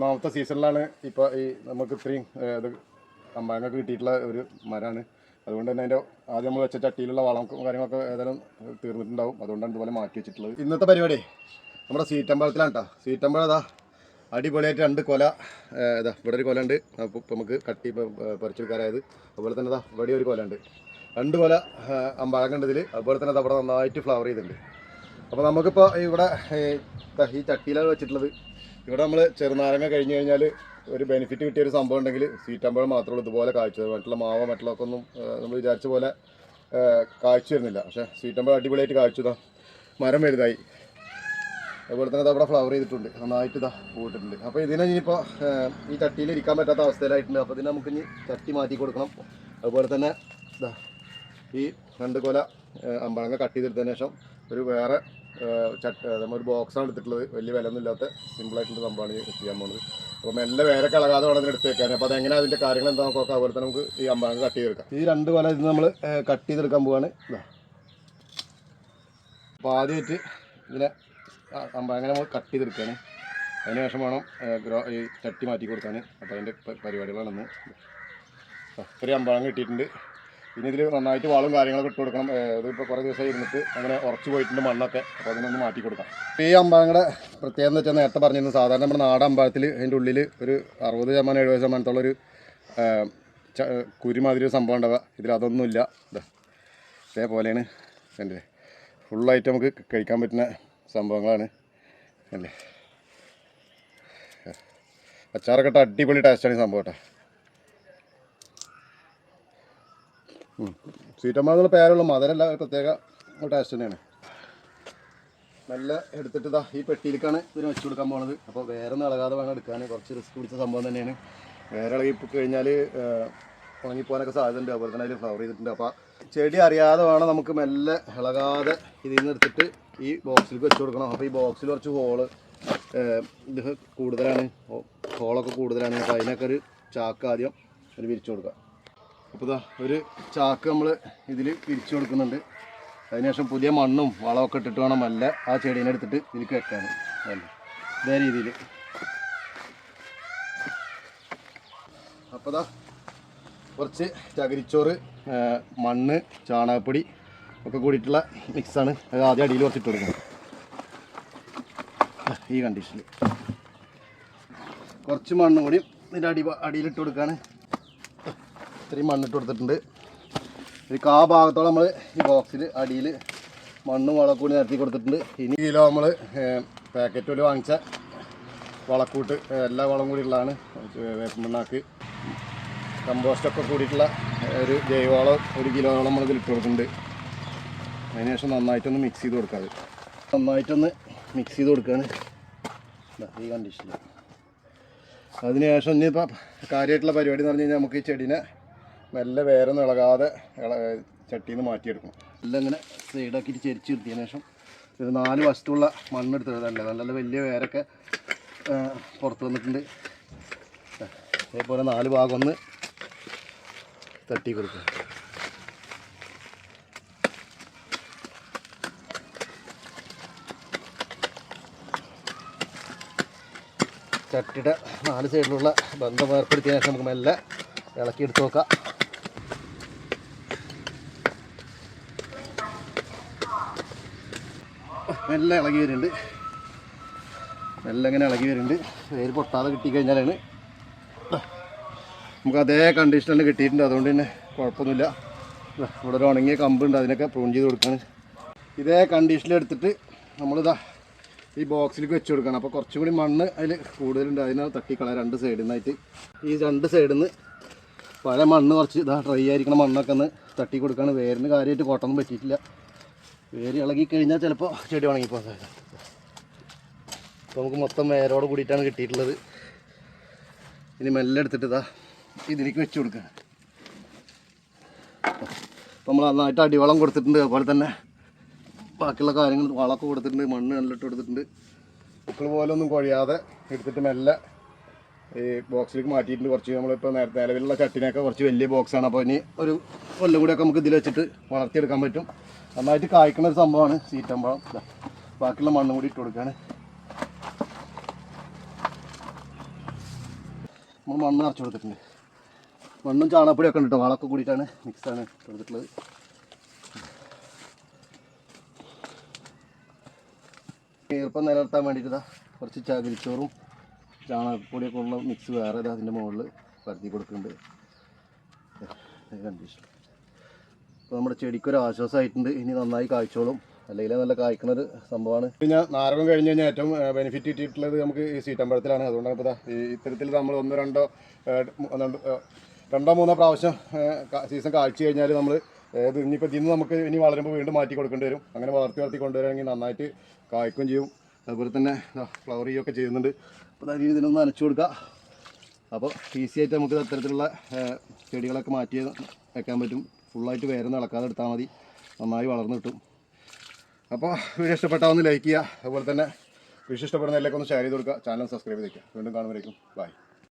മൂന്നാമത്തെ സീസണിലാണ് ഇപ്പോൾ ഈ നമുക്ക് ഇത്രയും ഇത് അമ്പാങ്ങൊക്കെ കിട്ടിയിട്ടുള്ള ഒരു മരമാണ് അതുകൊണ്ട് തന്നെ അതിന്റെ ആദ്യം നമ്മൾ വെച്ച ചട്ടിയിലുള്ള വളം കാര്യങ്ങളൊക്കെ ഏതായാലും തീർന്നിട്ടുണ്ടാവും. അതുകൊണ്ടാണ് ഇതുപോലെ മാറ്റി വെച്ചിട്ടുള്ളത്. ഇന്നത്തെ പരിപാടി നമ്മുടെ സീറ്റമ്പഴത്തിലാണ് കേട്ടോ സീറ്റമ്പഴം അതാ അടിപൊളിയായിട്ട് രണ്ട് കൊല ഇതാ ഇവിടെ ഒരു കൊല ഉണ്ട് അപ്പോൾ നമുക്ക് കട്ടി പറിച്ചെടുക്കാറായത് അതുപോലെ തന്നെ ഇതാ ഇവിടെ ഒരു കൊല ഉണ്ട് രണ്ട് കൊല അമ്പാഴം കണ്ടതിൽ. അതുപോലെ തന്നെ അത് അവിടെ നന്നായിട്ട് ഫ്ലവർ ചെയ്തിട്ടുണ്ട്. അപ്പോൾ നമുക്കിപ്പോൾ ഇവിടെ ഈ ചട്ടിയിലാണ് വെച്ചിട്ടുള്ളത്. ഇവിടെ നമ്മൾ ചെറുനാരങ്ങ കഴിഞ്ഞ് കഴിഞ്ഞാൽ ഒരു ബെനിഫിറ്റ് കിട്ടിയ ഒരു സംഭവം ഉണ്ടെങ്കിൽ സീറ്റമ്പഴം മാത്രമേ ഉള്ളൂ. ഇതുപോലെ കാഴ്ച മറ്റുള്ള മാവോ മറ്റുള്ളതൊക്കെ ഒന്നും നമ്മൾ വിചാരിച്ച പോലെ കാഴ്ച വരുന്നില്ല. പക്ഷേ സീറ്റമ്പഴം അടിപൊളിയായിട്ട് കാഴ്ചതാ മരം വലുതായി. അതുപോലെ തന്നെ ഇത് അവിടെ ഫ്ലവർ ചെയ്തിട്ടുണ്ട്. നന്നായിട്ട് ഇതാ പോയിട്ടുണ്ട് അപ്പോൾ ഇതിനെ ഇനിയിപ്പോൾ ഈ ചട്ടിയിൽ ഇരിക്കാൻ പറ്റാത്ത അവസ്ഥയിലായിട്ടുണ്ട്. അപ്പോൾ ഇതിനെ നമുക്ക് ഇനി ചട്ടി മാറ്റി കൊടുക്കണം. അതുപോലെ തന്നെ ഇതാ ഈ രണ്ട് കൊല അമ്പഴങ്ങ കട്ട് ചെയ്തെടുത്തതിന് ശേഷം ഒരു വേറെ ചട്ട ഒരു ബോക്സാണ് എടുത്തിട്ടുള്ളത്. വലിയ വില ഒന്നും ഇല്ലാത്ത സിമ്പിളായിട്ടുള്ള സംഭവമാണ് ചെയ്യാൻ പോകുന്നത് അപ്പോൾ മെല്ലെ വേറെ കളകാതെ വേണം ഇതിന് എടുത്ത് വെക്കാൻ അപ്പോൾ അതെങ്ങനെ അതിന്റെ കാര്യങ്ങൾ എന്താ നോക്കാം? അതുപോലെ തന്നെ നമുക്ക് ഈ അമ്പാങ്ക് കട്ട് ചെയ്തെടുക്കാം ഈ രണ്ട് കൊല ഇത് നമ്മൾ കട്ട് ചെയ്തെടുക്കാൻ പോവാണ്. അപ്പോൾ ആദ്യമായിട്ട് ഇതിനെ അമ്പാങ്ങനെ നമ്മൾ കട്ട് ചെയ്തെടുക്കുകയാണ് അതിന് ശേഷം വേണം ഗ്രോ ഈ ചട്ടി മാറ്റി കൊടുക്കാൻ അപ്പോൾ അതിന്റെ പരിപാടികളാണെന്ന് ഇത്രയും അമ്പഴം കിട്ടിയിട്ടുണ്ട്. ഇനി ഇതിൽ നന്നായിട്ട് വാളും കാര്യങ്ങളൊക്കെ ഇട്ട് കൊടുക്കണം. ഇതിപ്പോൾ കുറേ ദിവസം ഇരുന്നിട്ട് അങ്ങനെ ഉറച്ചു പോയിട്ടുണ്ട് മണ്ണൊക്കെ. അപ്പോൾ അതിനൊന്ന് മാറ്റി കൊടുക്കാം. ഈ അമ്പലങ്ങളുടെ പ്രത്യേകത എന്ന് വെച്ചാൽ നേരത്തെ പറഞ്ഞിരുന്നു സാധാരണ നമ്മുടെ നാടൻ അമ്പലത്തിൽ അതിന്റെ ഉള്ളിൽ ഒരു അറുപത് ശതമാനം എഴുപത് ശതമാനത്തോളം ഒരു കുരുമാതിരി ഒരു സംഭവം ഉണ്ടാവുക. ഇതിൽ അതൊന്നുമില്ല ഇതാ ഇതേപോലെയാണ് എന്റെ ഫുള്ളായിട്ട് നമുക്ക് കഴിക്കാൻ പറ്റുന്ന സംഭവങ്ങളാണ് അല്ലേ അച്ചാറൊക്കെ ഇട്ട അടിപൊളി ടേസ്റ്റാണ് ഈ സംഭവം കേട്ടോ. സ്വീറ്റമ്മ പേരുള്ള മധുരല്ല പ്രത്യേക ടേസ്റ്റ് തന്നെയാണ്. നല്ല എടുത്തിട്ട് ഇതാ ഈ പെട്ടിയിലേക്കാണ് ഇതിന് വെച്ച് കൊടുക്കാൻ പോണത്. അപ്പോൾ വേറെ ഒന്നും ഇളകാതെ വേണം എടുക്കാൻ കുറച്ച് റിസ്ക് പിടിച്ച സംഭവം തന്നെയാണ്. വേറെ ഇളകി കഴിഞ്ഞാൽ ഉണങ്ങിപ്പോകാനൊക്കെ സാധ്യതയുണ്ട്. അതുപോലെ തന്നെ അതിൽ ഫ്ലവർ ചെയ്തിട്ടുണ്ട്. അപ്പോൾ ചെടി അറിയാതെ വേണം നമുക്ക് മെല്ലെ ഇളകാതെ ഇതിൽ നിന്ന് എടുത്തിട്ട് ഈ ബോക്സിലേക്ക് വെച്ച് കൊടുക്കണം. അപ്പോൾ ഈ ബോക്സിൽ കുറച്ച് ഹോൾ ഇത് കൂടുതലാണ്. ഹോളൊക്കെ കൂടുതലാണ്. അപ്പോൾ അതിനൊക്കെ ഒരു ചാക്ക് ആദ്യം ഒരു വിരിച്ചു കൊടുക്കുക. അപ്പോൾ ഇതാ ഒരു ചാക്ക് നമ്മൾ ഇതിൽ പിരിച്ചു കൊടുക്കുന്നുണ്ട്. അതിനുശേഷം പുതിയ മണ്ണും വളമൊക്കെ ഇട്ടിട്ട് വേണം നല്ല ആ ചെടീനെ എടുത്തിട്ട് ഇതിലേക്ക് വെക്കാൻ അല്ല? ഇതേ രീതിയിൽ അപ്പോൾ ഇതാ കുറച്ച് ചകിരിച്ചോറ് മണ്ണ് ചാണകപ്പൊടി ഒക്കെ കൂടിയിട്ടുള്ള മിക്സാണ് അത് ആദ്യം അടിയിൽ കുറച്ചിട്ട് കൊടുക്കണം. ഈ കണ്ടീഷനിൽ കുറച്ച് മണ്ണും കൂടി ഇതിന്റെ അടി അടിയിലിട്ട് കൊടുക്കുകയാണ് ഇത്രയും മണ്ണിട്ട് കൊടുത്തിട്ടുണ്ട്. ഒരു കാ ഭാഗത്തോളം നമ്മൾ ഈ ബോക്സിൽ അടിയിൽ മണ്ണും വളക്കൂടി നിരത്തി കൊടുത്തിട്ടുണ്ട്. ഇനി കിലോ നമ്മൾ പാക്കറ്റ് പോലെ വാങ്ങിച്ച വളക്കൂട്ട് എല്ലാ വളം കൂടി ഉള്ളതാണ്. വേപ്പമണ്ണാക്ക് കമ്പോസ്റ്റൊക്കെ കൂടിയിട്ടുള്ള ഒരു ജൈവവളം ഒരു കിലോവളം നമ്മൾ ഇതിൽ ഇട്ട് കൊടുക്കുന്നുണ്ട് അതിനുശേഷം നന്നായിട്ടൊന്ന് മിക്സ് ചെയ്ത് കൊടുക്കാതെ നന്നായിട്ടൊന്ന് മിക്സ് ചെയ്ത് കൊടുക്കുകയാണ് ഈ കണ്ടീഷനിൽ അതിനുശേഷം ഇനിയിപ്പോൾ കാര്യമായിട്ടുള്ള പരിപാടി എന്ന് പറഞ്ഞു കഴിഞ്ഞാൽ നമുക്ക് ഈ ചെടീനെ മെല്ലെ വേറെ ഒന്നും ഇളകാതെ ഇള ചട്ടിയിൽ നിന്ന് മാറ്റിയെടുക്കണം. എല്ലാം ഇങ്ങനെ സൈഡാക്കിയിട്ട് ചെരിച്ച് നിർത്തിയതിന് ശേഷം ഒരു നാല് വശത്തുള്ള മണ്ണെടുത്തതല്ലേ നല്ല നല്ല വലിയ വേരൊക്കെ പുറത്ത് വന്നിട്ടുണ്ട്. അതേപോലെ നാല് ഭാഗം ഒന്ന് തട്ടി കൊടുക്കുക ചട്ടിയുടെ നാല് സൈഡിലുള്ള ബന്ധം ഏർപ്പെടുത്തിയതിനു ശേഷം നമുക്ക് മെല്ലെ ഇളക്കി എടുത്ത് നോക്കാം. മെല്ലെ ഇളകി വരുന്നുണ്ട്. മെല്ലെ ഇങ്ങനെ ഇളകി വരുന്നുണ്ട്. വേര് പൊട്ടാതെ കിട്ടിക്കഴിഞ്ഞാലാണ്. നമുക്ക് അതേ കണ്ടീഷനിൽ കിട്ടിയിട്ടുണ്ട്. അതുകൊണ്ട് തന്നെ കുഴപ്പമൊന്നുമില്ല. ഇവിടെ ഒരു ഉണങ്ങിയ കമ്പുണ്ട് അതിനൊക്കെ പ്രൂൺ ചെയ്ത് കൊടുക്കാണ്. ഇതേ കണ്ടീഷനിൽ എടുത്തിട്ട് നമ്മളിതാ ഈ ബോക്സിലേക്ക് വെച്ച് കൊടുക്കണം. അപ്പോൾ കുറച്ചും കൂടി മണ്ണ് അതിൽ കൂടുതലുണ്ട്. അതിനെ തട്ടിക്കളയാം രണ്ട് സൈഡിൽ നിന്നായിട്ട് ഈ രണ്ട് സൈഡിൽ നിന്ന് പഴയ മണ്ണ് കുറച്ച് ഇതാ ഡ്രൈ ആയിരിക്കണ മണ്ണൊക്കെ ഒന്ന് തട്ടി കൊടുക്കുകയാണ് വേരിന് കാര്യമായിട്ട് കോട്ടൊന്നും പറ്റിയിട്ടില്ല. വേര് ഇളകി കഴിഞ്ഞാൽ ചിലപ്പോൾ ചെടി ഉണങ്ങിപ്പോകാൻ സാധ്യത അപ്പോൾ നമുക്ക് മൊത്തം വേരോട് കൂടിയിട്ടാണ് കിട്ടിയിട്ടുള്ളത്. ഇനി മെല്ലെ എടുത്തിട്ട് ഇതാ ഇതിലേക്ക് വെച്ച് കൊടുക്കുക. അപ്പോൾ നമ്മൾ നന്നായിട്ട് അടിവളം കൊടുത്തിട്ടുണ്ട്. അതുപോലെ തന്നെ ബാക്കിയുള്ള കാര്യങ്ങൾ വളമൊക്കെ കൊടുത്തിട്ടുണ്ട്. മണ്ണ് നല്ലിട്ട് കൊടുത്തിട്ടുണ്ട്. പൂക്കൾ പോലെ ഒന്നും കുഴയാതെ എടുത്തിട്ട് മെല്ലെ ഈ ബോക്സിലേക്ക് മാറ്റിയിട്ടുണ്ട്. കുറച്ച് നമ്മളിപ്പോൾ നേരത്തെ നിലവിലുള്ള ചട്ടിനൊക്കെ കുറച്ച് വലിയ ബോക്സാണ് അപ്പോൾ ഇനി ഒരു കൊല്ലം കൂടിയൊക്കെ നമുക്ക് ഇതിൽ വെച്ചിട്ട് വളർത്തിയെടുക്കാൻ പറ്റും. നന്നായിട്ട് കായ്ക്കുന്ന ഒരു സംഭവമാണ് സീറ്റമ്പഴം. ബാക്കിയുള്ള മണ്ണും കൂടി ഇട്ട് കൊടുക്കുകയാണ് നമ്മൾ മണ്ണ് നിറച്ച് കൊടുത്തിട്ടുണ്ട്. മണ്ണും ചാണകപ്പൊടിയൊക്കെ ഉണ്ട് വളമൊക്കെ കൂടിയിട്ടാണ് മിക്സാണ് കൊടുത്തിട്ടുള്ളത്. ഈർപ്പം നിലനിർത്താൻ വേണ്ടിയിട്ട് കുറച്ച് ചകിരിച്ചോറും ചാണകപ്പൊടിയൊക്കെ ഉള്ള മിക്സ് വേറെ അതിന്റെ മുകളിൽ പരത്തി കൊടുക്കുന്നുണ്ട്. കണ്ടീഷൻ അപ്പോൾ നമ്മുടെ ചെടിക്കൊരു ആശ്വാസമായിട്ടുണ്ട് ഇനി നന്നായി കായ്ച്ചോളും. അല്ലെങ്കിൽ നല്ല കായ്ക്കുന്ന ഒരു സംഭവമാണ്. പിന്നെ നാരകം കഴിഞ്ഞ് കഴിഞ്ഞാൽ ഏറ്റവും ബെനിഫിറ്റ് കിട്ടിയിട്ടുള്ളത് നമുക്ക് ഈ സീറ്റമ്പഴത്തിലാണ് അതുകൊണ്ടാണ് ഇപ്പോൾ ഈ ഇത്തരത്തിൽ നമ്മൾ ഒന്നോ രണ്ടോ രണ്ട്, മൂന്നോ പ്രാവശ്യം സീസൺ കാഴ്ച കഴിഞ്ഞാൽ നമ്മൾ ഇനിയിപ്പോൾ ഇതിന്ന് നമുക്ക് ഇനി വളരുമ്പോൾ വീണ്ടും മാറ്റി കൊടുക്കേണ്ടി വരും. അങ്ങനെ വളർത്തി വളർത്തി കൊണ്ടുവരികയാണെങ്കിൽ നന്നായിട്ട് കായ്ക്കുകയും ചെയ്യും. അതുപോലെ തന്നെ ഫ്ലവർ ചെയ്യുകയൊക്കെ ചെയ്യുന്നുണ്ട്. അപ്പോൾ അതിന് ഇതിനൊന്ന് നനച്ചു കൊടുക്കുക അപ്പോൾ ഈസി ആയിട്ട് നമുക്ക് അത്തരത്തിലുള്ള ചെടികളൊക്കെ മാറ്റി വെക്കാൻ പറ്റും. ഫുള്ളായിട്ട് വേറെ നടക്കാതെ എടുത്താൽ മതി. നന്നായി വളർന്നു കിട്ടും. അപ്പോൾ വീഡിയോ ഇഷ്ടപ്പെട്ടാൽ ലൈക്ക് ചെയ്യുക. അതുപോലെ തന്നെ വീഡിയോ ഇഷ്ടപ്പെടുന്ന എല്ലാവർക്കും ഒന്ന് ഷെയർ ചെയ്ത് കൊടുക്കുക. ചാനൽ സബ്സ്ക്രൈബ് ചെയ്ത് വീണ്ടും കാണുമ്പോഴേക്കും. ബൈ